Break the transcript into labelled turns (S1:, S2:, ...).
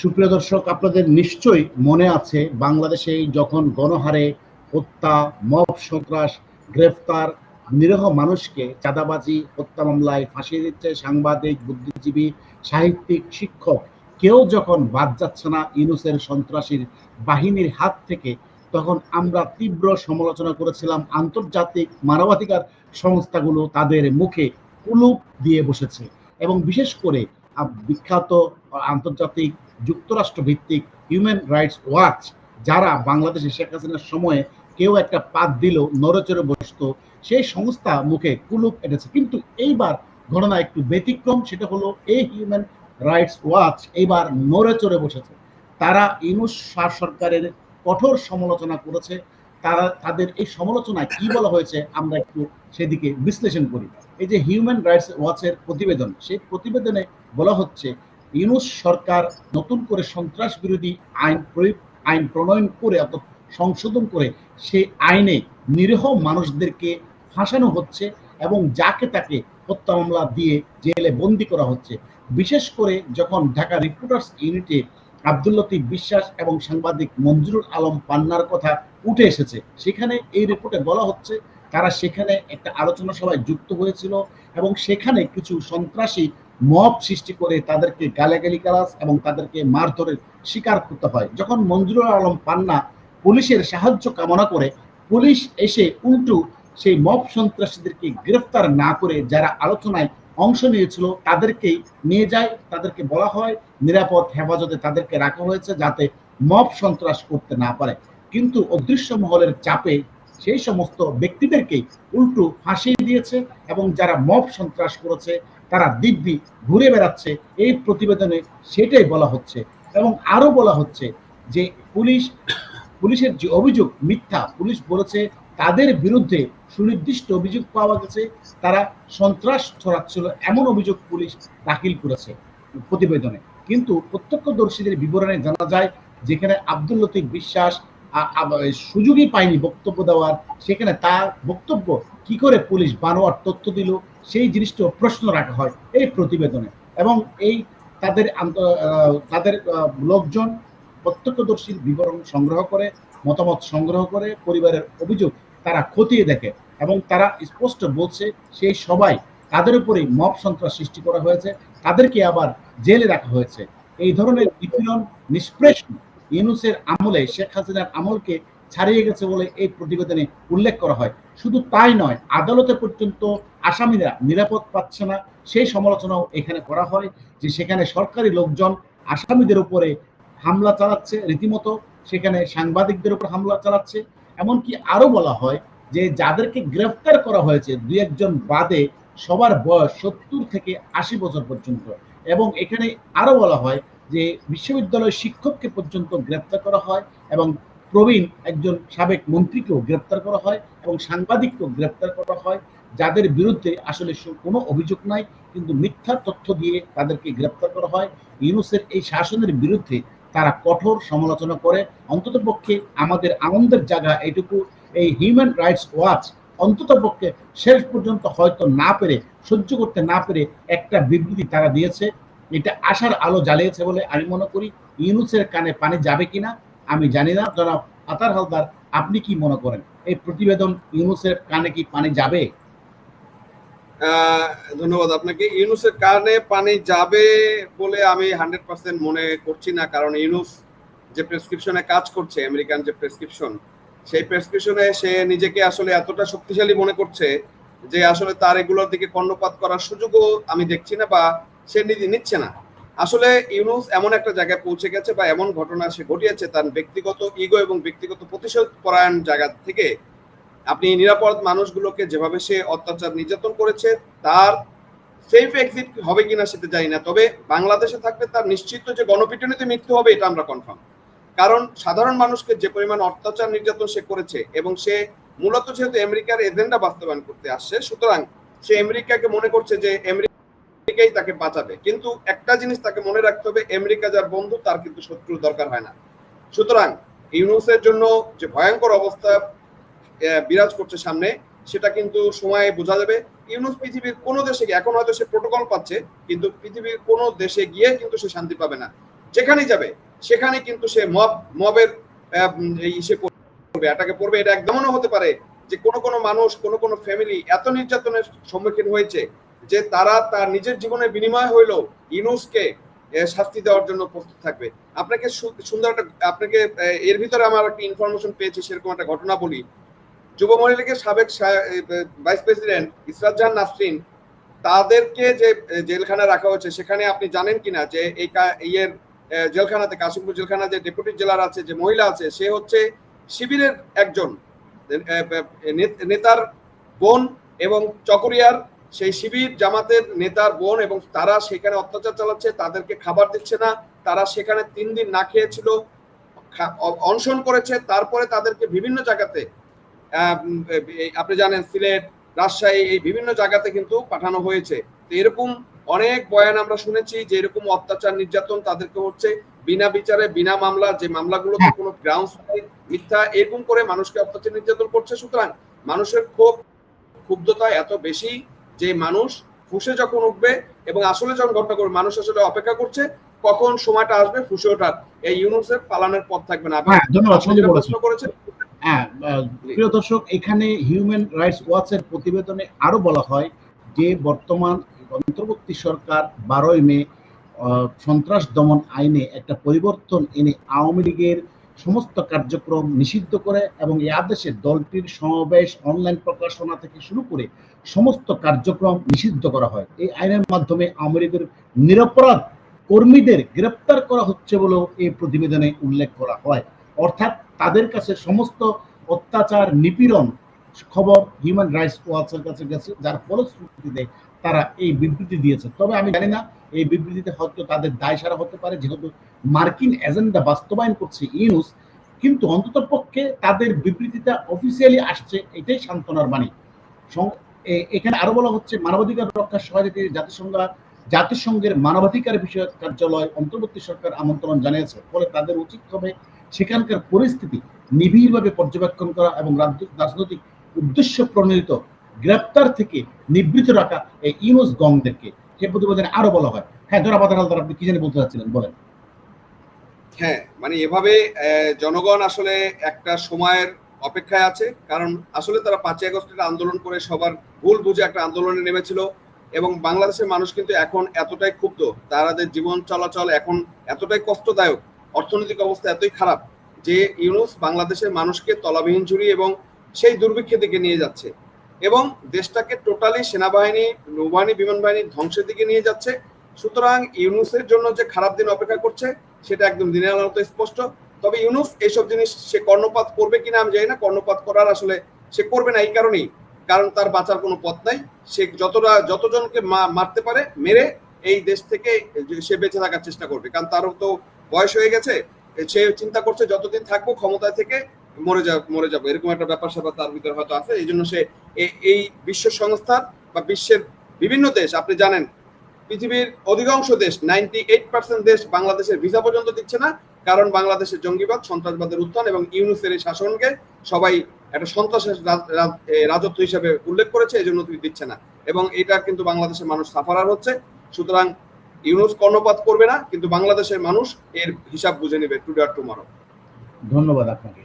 S1: সুপ্রিয় দর্শক, আপনাদের নিশ্চয়ই মনে আছে বাংলাদেশে যখন গণহারে হত্যা, মব সন্ত্রাস, গ্রেফতার নিরহ মানুষকে চাঁদাবাজি, হত্যা মামলায় ফাঁসিয়ে দিচ্ছে সাংবাদিক, বুদ্ধিজীবী, সাহিত্যিক, শিক্ষক, কেউ যখন বাদ যাচ্ছে না ইউনুসের সন্ত্রাসীর বাহিনীর হাত থেকে, তখন আমরা তীব্র সমালোচনা করেছিলাম, আন্তর্জাতিক মানবাধিকার সংস্থাগুলো তাদের মুখে কুলুপ দিয়ে বসেছে। এবং বিশেষ করে বিখ্যাত আন্তর্জাতিক যুক্তরাষ্ট্র ভিত্তিক হিউম্যান রাইটস ওয়াচ যারা বাংলাদেশে শেখ হাসিনার সময়ে কেউ একটা পাত দিল, নড়েচড়ে বসতো, সেই সংস্থা মুখে কুলুপ এনেছে। কিন্তু এইবার ঘটনা একটু ব্যতিক্রম, সেটা হলো এই হিউম্যান রাইটস ওয়াচ এইবার নড়েচড়ে বসেছে। তারা ইউনুস শাহ সরকারের কঠোর সমালোচনা করেছে। তারা, তাদের এই সমালোচনায় কি বলা হয়েছে, আমরা একটু সেদিকে বিশ্লেষণ করি। এই যে হিউম্যান রাইটস ওয়াচের প্রতিবেদন, সেই প্রতিবেদনে বলা হচ্ছে ইউনুস সরকার নতুন করে সন্ত্রাস বিরোধী আইন প্রয়োগ, আইন প্রণয়ন করে অর্থাৎ সংশোধন করে সেই আইনে নিরীহ মানুষদেরকে ফাঁসানো হচ্ছে এবং যাকে তাকে হত্যা মামলা দিয়ে জেলে বন্দি করা হচ্ছে। বিশেষ করে যখন ঢাকা রিপোর্টার্স ইউনিটে আব্দুল লতিফ বিশ্বাস এবং সাংবাদিক মঞ্জুরুল আলম পান্নার কথা উঠে এসেছে, সেখানে এই রিপোর্টে বলা হচ্ছে তারা সেখানে একটা আলোচনা সভায় যুক্ত হয়েছিল এবং সেখানে কিছু সন্ত্রাসী মব সৃষ্টি করে তাদেরকে গালাগালি কালাস এবং তাদেরকে মারধরের শিকার করতে হয়। যখন মঞ্জুরুল আলম পান্না পুলিশের সাহায্য কামনা করে, পুলিশ এসে উল্টো সেই মব সন্ত্রাসীদেরকে গ্রেফতার না করে যারা আলোচনায় অংশ নিয়েছিল তাদেরকেই নিয়ে যায়, তাদেরকে বলা হয় নিরাপদ হেফাজতে তাদেরকে রাখা হয়েছে যাতে মব সন্ত্রাস করতে না পারে। কিন্তু অদৃশ্য মহলের চাপে সেই সমস্ত ব্যক্তিদেরকেই উল্টো ফাঁসিয়ে দিয়েছে এবং যারা মব সন্ত্রাস করেছে, তারা দিব্যি ঘুরে বেড়াচ্ছে। এই প্রতিবেদনে সেটাই বলা হচ্ছে এবং আরও বলা হচ্ছে যে পুলিশ, পুলিশের যে অভিযোগ মিথ্যা, পুলিশ বলেছে তাদের বিরুদ্ধে সুনির্দিষ্ট অভিযোগ পাওয়া গেছে। তারা সন্ত্রাস ছড়াচ্ছিল এমন অভিযোগ পুলিশ দাখিল করেছে প্রতিবেদনে। কিন্তু প্রত্যক্ষদর্শীদের বিবরণে জানা যায়, যেখানে আব্দুল লতিফ বিশ্বাস সুযোগই পায়নি বক্তব্য দেওয়ার। সেখানে তার বক্তব্য, কি করে পুলিশ বানোয়ার তথ্য দিল, সেই জিনিসটা প্রশ্ন রাখা হয় এই প্রতিবেদনে। এবং এই তাদের তাদের লোকজন প্রত্যক্ষদর্শীর বিবরণ সংগ্রহ করে, মতামত সংগ্রহ করে, পরিবারের অভিযোগ তারা খতিয়ে দেখে এবং তারা স্পষ্ট বলছে সেই সবাই তাদের উপরেই মব সন্ত্রাস সৃষ্টি করা হয়েছে, তাদেরকে আবার জেলে রাখা হয়েছে। এই ধরনের নিপীড়ন নিষ্প্রেষণ ইউনুসের আমলে, শেখ হাসিনার আমলকে ছাড়িয়ে গেছে বলে এই প্রতিবেদনে উল্লেখ করা হয়। শুধু তাই নয়, আদালতে পর্যন্ত আসামিরা নিরাপদ পাচ্ছে না। সেই সমালোচনাও এখানে করা হয় যে সেখানে সরকারি লোকজন আসামিদের উপরে হামলা চালাচ্ছে। রীতিমতো সেখানে সাংবাদিকদের উপর হামলা চালাচ্ছে। এমনকি আরও বলা হয় যে যাদেরকে গ্রেফতার করা হয়েছে, দুই একজন বাদে সবার বয়স সত্তর থেকে আশি বছর পর্যন্ত। এবং এখানে আরও বলা হয় যে বিশ্ববিদ্যালয়ের শিক্ষককে পর্যন্ত গ্রেপ্তার করা হয় এবং প্রবীণ একজন সাবেক মন্ত্রীকেও গ্রেপ্তার করা হয় এবং সাংবাদিককেও গ্রেপ্তার করা হয়, যাদের বিরুদ্ধে আসলে কোনো অভিযোগ নাই, কিন্তু মিথ্যা তথ্য দিয়ে তাদেরকে গ্রেপ্তার করা হয়। ইউনুসের এই শাসনের বিরুদ্ধে তারা কঠোর সমালোচনা করে। অন্তত পক্ষে আমাদের আনন্দের জায়গা এইটুকু, এই হিউম্যান রাইটস ওয়াচ অন্তত পক্ষে শেষ পর্যন্ত হয়তো না পেরে, সহ্য করতে না পেরে একটা বিবৃতি তারা দিয়েছে। এটা আশার আলো জ্বালিয়েছে বলে আমি মনে করি ইউনুসের কানে পানি যাবে কিনা, আমি জানি না। জনাব আতার হালদার, আপনি কি মনে করেন? এই প্রতিবেদন ইউনুসের কানে কি পানি যাবে?
S2: ধন্যবাদ আপনাকে। ইউনুসের কারণে পানি যাবে বলে আমি হান্ড্রেড পার্সেন্ট মনে করছি না, কারণ ইউনুস যে প্রেসক্রিপশনে কাজ করছে, আমেরিকান যে প্রেসক্রিপশন, সেই প্রেসক্রিপশনে সে নিজেকে আসলে এতটা শক্তিশালী মনে করছে যে আসলে তার এগুলোর দিকে কর্ণপাত করার সুযোগও আমি দেখছি না বা সে নিজে নিচ্ছে না। আসলে ইউনুস এমন একটা জায়গায় পৌঁছে গেছে বা এমন ঘটনা সে ঘটিয়েছে, তার ব্যক্তিগত ইগো এবং ব্যক্তিগত প্রতিশোধ পরায়ণ জায়গা থেকে। আপনি নিরাপদ মানুষগুলোকে যেভাবে সে অত্যাচার নির্যাতন করেছে, তার সেফ এক্সিট হবে কিনা সেটা জানি না। তবে বাংলাদেশে থাকলে তার নিশ্চিত যে গণপিটুনিতে মৃত্যু হবে, এটা আমরা কনফার্ম কারণ সাধারণ মানুষকে যে পরিমাণ অত্যাচার নির্যাতন সে করেছে এবং সে মূলত যেহেতু আমেরিকার এজেন্ডা বাস্তবায়ন করতে আসছে, সুতরাং সে আমেরিকাকে মনে করছে যে আমেরিকাই তাকে বাঁচাবে। কিন্তু একটা জিনিস তাকে মনে রাখতে হবে, আমেরিকা যার বন্ধু, তার কিন্তু শত্রু দরকার হয় না। সুতরাং ইউনুসের জন্য যে ভয়ঙ্কর অবস্থা বিরাজ করছে সামনে, সেটা কিন্তু সময়ে বোঝা যাবে। ইউনুস পৃথিবীর কোনো দেশে গিয়ে, এখন হয়তো সে প্রোটোকল পাচ্ছে, কিন্তু পৃথিবীর কোনো দেশে গিয়ে কিন্তু সে শান্তি পাবে না। যেখানেই যাবে সেখানে কিন্তু সে মব, মবের ইসে পড়বে অ্যাটাকে পড়বে। এটা একদমও হতে পারে যে কোনো কোনো মানুষ, কোনো কোনো ফ্যামিলি এত নির্যাতনের সম্মুখীন হয়েছে যে তারা তার নিজের জীবনের বিনিময় হইলেও ইনুসকে শাস্তি দেওয়ার জন্য প্রস্তুত থাকবে। আপনাকে সুন্দর একটা, আপনাকে এর ভিতরে আমার একটা ইনফরমেশন পেয়েছি, সেরকম একটা ঘটনা বলি। যুব মহিলা লীগের সাবেক ভাইস প্রেসিডেন্ট ইসরাত জাহান নাসরিন, তাদেরকে যে জেলখানা রাখা হয়েছে, সেখানে আপনি জানেন কিনা যে এই ইয়ের জেলখানাতে, কাশিমপুর জেলখানা যে ডেপুটি জেলার আছে, যে মহিলা আছে, সে হচ্ছে শিবিরের একজন। নেতার বোন এবং চকরিয়ার সেই শিবির জামাতের নেতার বোন এবং তারা সেখানে অত্যাচার চালাচ্ছে, তাদেরকে খাবার দিচ্ছে না, তারা সেখানে তিন দিন না খেয়েছিল অনশন করেছে, তারপরে তাদেরকে বিভিন্ন জায়গাতে আপনি জানেন সিলেট, রাজশাহী, এই বিভিন্ন জায়গাতে কিন্তু পাঠানো হয়েছে। তো এরকম অনেক বয়ান আমরা শুনেছি যে এরকম অত্যাচার, নির্যাতন তাদেরকে হচ্ছে বিনা বিচারে, বিনা মামলা, যে মামলাগুলোতে কোনো গ্রাউন্ড মিথ্যা, এরকম করে মানুষকে অত্যাচার, নির্যাতন করছে। সুতরাং মানুষের ক্ষোভ, ক্ষুব্ধতা এত বেশি যে মানুষ ফুসে যখন উঠবে এবং আসলে যখন ঘটনা করবে মানুষ আসলে অপেক্ষা করছে কখন সময়টা আসবে ফুসে ওঠার। এই ইউনুসের পালানোর পথ থাকবে না।
S1: হ্যাঁ
S2: প্রশ্ন করেছেন?
S1: হ্যাঁ প্রিয় দর্শক এখানে হিউম্যান রাইটস ওয়াচের প্রতিবেদনে আরও বলা হয় যে বর্তমান অন্তর্বর্তী সরকার বারোই মে সন্ত্রাস দমন আইনে একটা পরিবর্তন এনে আওয়ামী লীগের সমস্ত কার্যক্রম নিষিদ্ধ করে এবং এই আদেশে দলটির সমাবেশ অনলাইন প্রকাশনা থেকে শুরু করে সমস্ত কার্যক্রম নিষিদ্ধ করা হয়। এই আইনের মাধ্যমে আওয়ামী নিরপরাধ কর্মীদের গ্রেপ্তার করা হচ্ছে বলেও এই প্রতিবেদনে উল্লেখ করা হয়। অর্থাৎ তাদের কাছে সমস্ত অত্যাচার, নিপীড়ন খবর হিউম্যান রাইটস ওয়াচের কাছে গেছে, যার ফলশ্রুতিতে তারা এই বিবৃতি দিয়েছে। তবে আমি জানি না, এই বিবৃতিতে হয়তো তাদের দায় সারা হতে পারে, যেহেতু মার্কিন এজেন্ডা বাস্তবায়ন করছে ইউনুস, কিন্তু অন্তত পক্ষে তাদের বিবৃতিটা অফিসিয়ালি আসছে, এটাই সান্ত্বনার বাণী। এখানে আরও বলা হচ্ছে, মানবাধিকার রক্ষার সহায়তা জাতিসংঘ জাতিসংঘের মানবাধিকার বিষয়ক কার্যালয় অন্তর্বর্তী সরকার আমন্ত্রণ জানিয়েছে। ফলে তাদের উচিত হবে সেখানকার পরিস্থিতি নিবিড়ভাবে পর্যবেক্ষণ করা এবং রাজ- রাজনৈতিক উদ্দেশ্য প্রণোদিত, গ্রেপ্তার থেকে নিবৃত রাখা এই ইউনুস গংদেরকে। সে প্রতিবেদনে আরও বলা হয়। হ্যাঁ জনাব আদার হালদার আপনি কি জানি বলতে চাচ্ছিলেন? বলেন।
S2: হ্যাঁ মানে এভাবে জনগণ আসলে একটা সময়ের অপেক্ষায় আছে, কারণ আসলে তারা পাঁচই আগস্টের আন্দোলন করে সবার ভুল বুঝে একটা আন্দোলনে নেমেছিল এবং বাংলাদেশের মানুষ কিন্তু এখন এতটাই ক্ষুব্ধ তাদের জীবন চলাচল এখন এতটাই কষ্টদায়ক, অর্থনৈতিক অবস্থা এতই খারাপ যে ইউনুস বাংলাদেশের মানুষকে তলাবিহীন ঝুড়ি এবং সেই দুর্ভিক্ষের দিকে নিয়ে যাচ্ছে এবং দেশটাকে টোটালি সেনাবাহিনী, নৌবাহিনী বিমান বাহিনীর ধ্বংসের দিকে নিয়ে যাচ্ছে। সুতরাং ইউনুসের জন্য যে খারাপ দিন অপেক্ষা করছে, সেটা একদম দিনের আলোতে স্পষ্ট। তবে ইউনুস এইসব জিনিস সে কর্ণপাত করবে কিনা আমি জানি না, কর্ণপাত করার আসলে সে করবে না এই কারণেই। কারণ তার বাঁচার কোনো পথ নাই। সে যতটা, যতজনকে মারতে পারে, মেরে এই দেশ থেকে সে বেঁচে থাকার চেষ্টা করবে। কারণ তারও তো বয়স হয়ে গেছে। সে চিন্তা করছে যতদিন থাকব ক্ষমতায় থেকে মরে যাব মরে যাব। এরকম একটা ব্যাপার স্যাপার তার ভিতরে হয়তো আছে। এই জন্য সে এই বিশ্ব সংস্থার বা বিশ্বের বিভিন্ন দেশ, আপনি জানেন, পৃথিবীর অধিকাংশ দেশ নাইনটি এইট পার্সেন্ট দেশ বাংলাদেশের ভিসা পর্যন্ত দিচ্ছে না। কারণ বাংলাদেশের জঙ্গিবাদ, সন্ত্রাসবাদের উত্থান এবং ইউনুসের এই শাসনকে সবাই একটা সন্ত্রাসের রাজত্ব হিসেবে উল্লেখ করেছে এই জন্য তুমি দিচ্ছে না। এবং এটা কিন্তু বাংলাদেশের মানুষ সাফারার হচ্ছে। সুতরাং ইউনুস কর্ণপাত করবে না, কিন্তু বাংলাদেশের মানুষ এর হিসাব বুঝে নেবে টুডে আর টুমারো
S1: ধন্যবাদ আপনাকে।